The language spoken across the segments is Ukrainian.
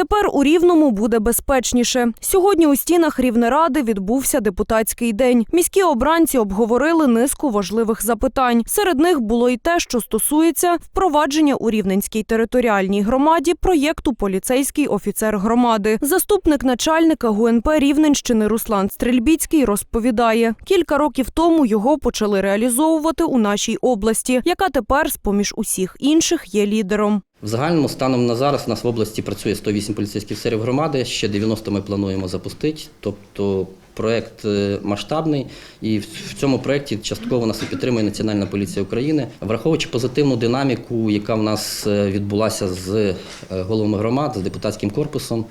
Тепер у Рівному буде безпечніше. Сьогодні у стінах Рівнеради відбувся депутатський день. Міські обранці обговорили низку важливих запитань. Серед них було й те, що стосується впровадження у Рівненській територіальній громаді проєкту Поліцейський офіцер громади. Заступник начальника ГУНП Рівненщини Руслан Стрельбіцький розповідає, кілька років тому його почали реалізовувати у нашій області, яка тепер, з поміж усіх інших, є лідером. В загальному станом на зараз у нас в області працює 108 поліцейських офіцерів громади, ще 90 ми плануємо запустити. Тобто проект е, масштабний, і в цьому проєкті частково нас і підтримує Національна поліція України, враховуючи позитивну динаміку, яка в нас е, відбулася з е, головами громад, з депутатським корпусом.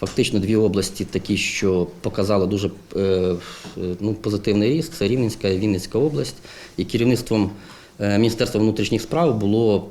Фактично дві області такі, що показали дуже ну, позитивний ріст. Це Рівненська і Вінницька область. І керівництвом Міністерства внутрішніх справ було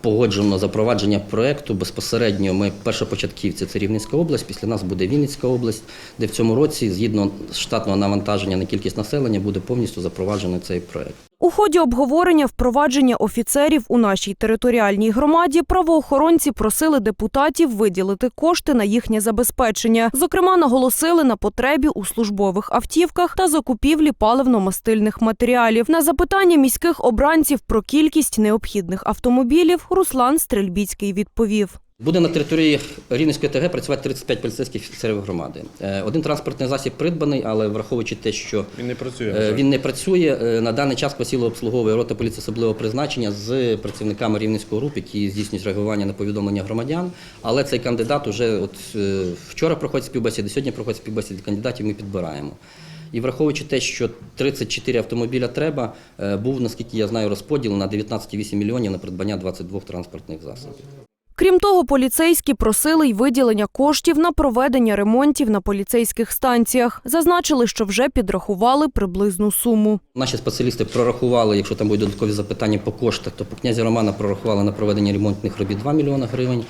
погоджено запровадження проекту. Безпосередньо ми першопочатківці це Рівненська область, після нас буде Вінницька область, де в цьому році, згідно штатного навантаження на кількість населення, буде повністю запроваджений цей проект. У ході обговорення впровадження офіцерів у нашій територіальній громаді правоохоронці просили депутатів виділити кошти на їхнє забезпечення. Зокрема, наголосили на потребі у службових автівках та закупівлі паливно-мастильних матеріалів. На запитання міських обранців про кількість необхідних автомобілів Руслан Стрельбіцький відповів. Буде на території Рівненської ТГ працювати 35 поліцейських офіцерів громади. Е, Один транспортний засіб придбаний, але враховуючи те, що Він не працює. Е, на. Він не працює. Е, На даний час посіло обслуговує рота поліції особливого призначення з працівниками рівненського груп, які здійснюють реагування на повідомлення громадян. Але цей кандидат уже от вчора проходить співбесіди, сьогодні проходить співбесіди кандидатів. Ми підбираємо. І враховуючи те, що 34 автомобіля треба, був, наскільки я знаю, розподіл на 19,8 мільйонів на придбання 22 транспортних засобів. Крім того, поліцейські просили й виділення коштів на проведення ремонтів на поліцейських станціях. Зазначили, що вже підрахували приблизну суму. Наші спеціалісти прорахували, якщо там будуть додаткові запитання по коштах, то по князі Романа прорахували на проведення ремонтних робіт 2 мільйони гривень.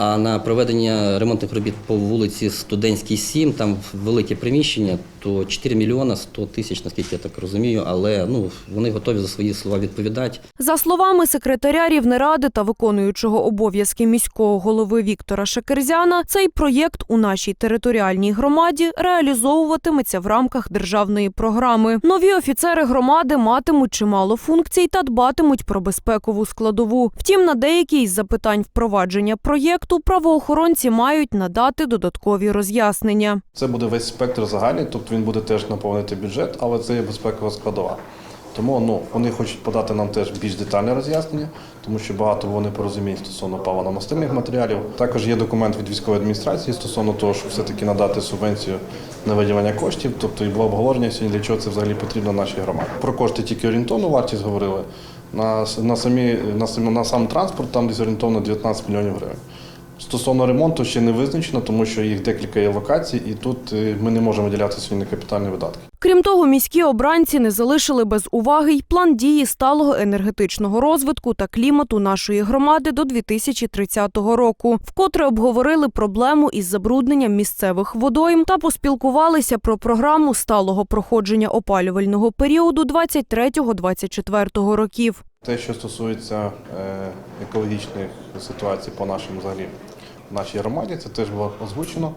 А на проведення ремонтних робіт по вулиці Студентській 7, там велике приміщення, то 4 мільйона 100 тисяч, наскільки я так розумію, але ну, вони готові за свої слова відповідати. За словами секретаря Рівнеради та виконуючого обов'язки міського голови Віктора Шекерзяна, цей проєкт у нашій територіальній громаді реалізовуватиметься в рамках державної програми. Нові офіцери громади матимуть чимало функцій та дбатимуть про безпекову складову. Втім, на деякі із запитань впровадження проєкту правоохоронці мають надати додаткові роз'яснення. Це буде весь спектр загальний, тобто він буде теж наповнити бюджет, але це є безпекова складова. Тому ну, вони хочуть подати нам теж більш детальне роз'яснення, тому що багато вони порозуміють стосовно паливно-мастильних матеріалів. Також є документ від військової адміністрації стосовно того, щоб все-таки надати субвенцію на виділення коштів. Тобто і було обговорення сьогодні, для чого це взагалі потрібно нашій громаді. Про кошти тільки орієнтовну вартість говорили. На, на, самі, на, на сам транспорт там десь орієнтовно 19 мільйонів гривень. Стосовно ремонту ще не визначено, тому що їх декілька є локацій, і тут е, ми не можемо виділяти на капітальні видатки. Крім того, міські обранці не залишили без уваги й план дії сталого енергетичного розвитку та клімату нашої громади до 2030 року. Вкотре обговорили проблему із забрудненням місцевих водойм та поспілкувалися про програму сталого проходження опалювального періоду 23-24 років. Те, що стосується е, екологічних ситуацій по нашому взагалі нашій громаді, це теж було озвучено.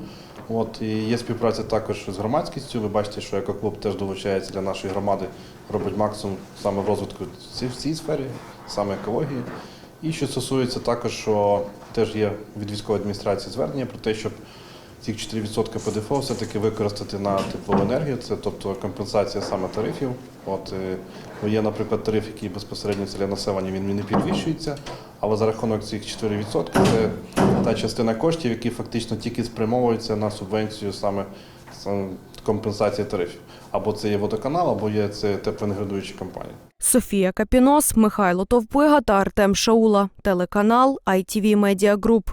От і є співпраця також з громадськістю. Ви бачите, що екоклуб теж долучається для нашої громади, робить максимум саме в розвитку в цій сфері, саме екології. І що стосується також, що теж є від військової адміністрації звернення про те, щоб ці 4% ПДФО все-таки використати на теплову енергію, це тобто компенсація саме тарифів. От е, є, наприклад, тариф, який безпосередньо для населення він не підвищується, але за рахунок цих 4% це та частина коштів, які фактично тільки спрямовуються на субвенцію саме саме компенсації тарифів. Або це є водоканал, або є це теплоенергодуючі компанії. Софія Капінос, Михайло Товпига та Артем Шаула. Телеканал ITV Media Group.